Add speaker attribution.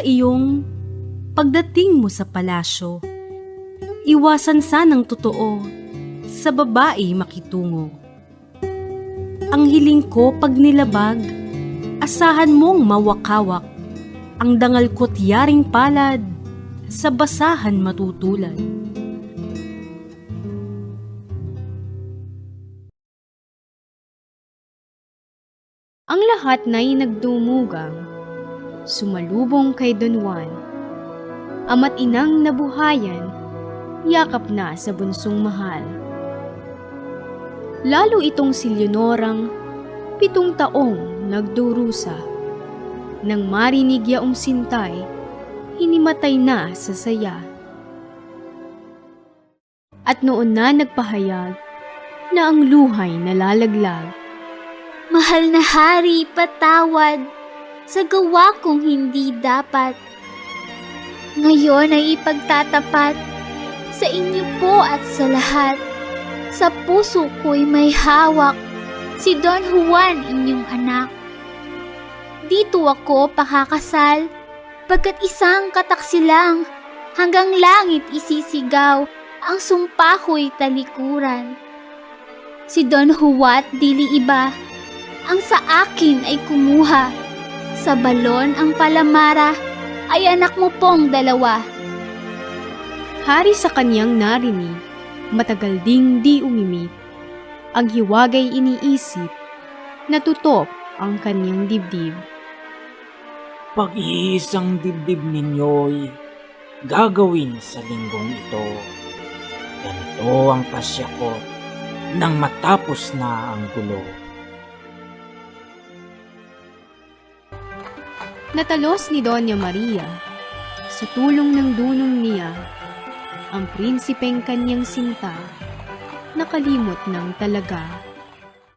Speaker 1: iyong pagdating mo sa palasyo. Iwasan sanang totoo sa babae makitungo. Ang hiling ko pag nilabag, asahan mong mawakawak. Ang dangal ko't yaring palad, sa basahan matutulad.
Speaker 2: Ang lahat na'y nagdumugang, sumalubong kay Don Juan. Ama't inang nabuhayan, yakap na sa bunsong mahal. Lalo itong si Leonorang, pitong taong nagdurusa. Nang marinig yaong sintay, hinimatay na sa saya. At noon na nagpahayag na ang luhay nalalaglag.
Speaker 3: Mahal na hari, patawad sa gawa kong hindi dapat. Ngayon ay ipagtatapat sa inyo po at sa lahat. Sa puso ko'y may hawak si Don Juan inyong anak. Dito ako pakakasal pagkat isang kataksilang hanggang langit isisigaw ang sumpa ko'y talikuran. Si Don Juat dili iba ang sa akin ay kumuha. Sa balon ang palamara ay anak mo pong dalawa.
Speaker 2: Hari sa kanyang narinig, matagal ding di umimik. Ang hiwagay iniisip, natutop ang kanyang dibdib.
Speaker 4: Pag-iisang dibdib ninyo'y gagawin sa linggong ito. Ganito ang pasya ko nang matapos na ang gulo.
Speaker 2: Natalos ni Doña Maria, sa tulong ng dunong niya, ang prinsipeng kanyang sinta, nakalimot ng talaga